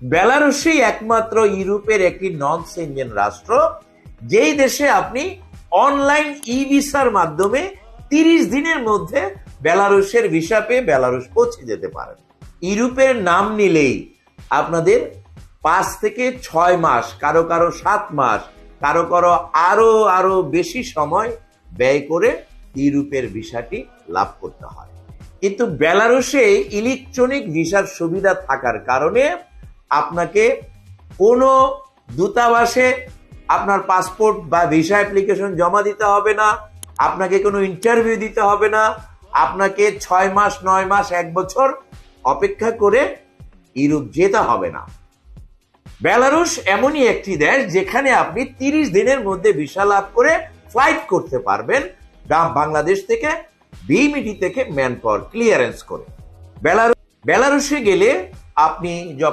বেলারুশই একমাত্র ইউরোপের একটি নন সেনজেন রাষ্ট্র, যেই দেশে আপনি অনলাইন ই ভিসার মাধ্যমে তিরিশ দিনের মধ্যে বেলারুশের ভিসা পেয়ে বেলারুশ পৌঁছে যেতে পারেন। ইউরোপের নাম নিলেই আপনাদের পাঁচ থেকে ছয় মাস, কারও কারও সাত মাস, কারও কারও আরও আরও বেশি সময় ব্যয় করে ইউরোপের ভিসাটি লাভ করতে হয়। কিন্তু বেলারুশে ইলেকট্রনিক ভিসার সুবিধা থাকার কারণে আপনাকে কোনো দূতাবাসে আপনার পাসপোর্ট বা ভিসা অ্যাপ্লিকেশন জমা দিতে হবে না, আপনাকে কোনো ইন্টারভিউ দিতে হবে না, আপনাকে ছয় মাস, নয় মাস, এক বছর অপেক্ষা করে ইউরোপ যেতে হবে না। বেলারুশ এমনই একটি দেশ যেখানে আপনি তিরিশ দিনের মধ্যে ভিসা লাভ করে ফ্লাইট করতে পারবেন বাংলাদেশ থেকে বিমিটি থেকে ম্যান পাওয়ার ক্লিয়ারেন্স করে বেলারুশে গেলে আপনি যখন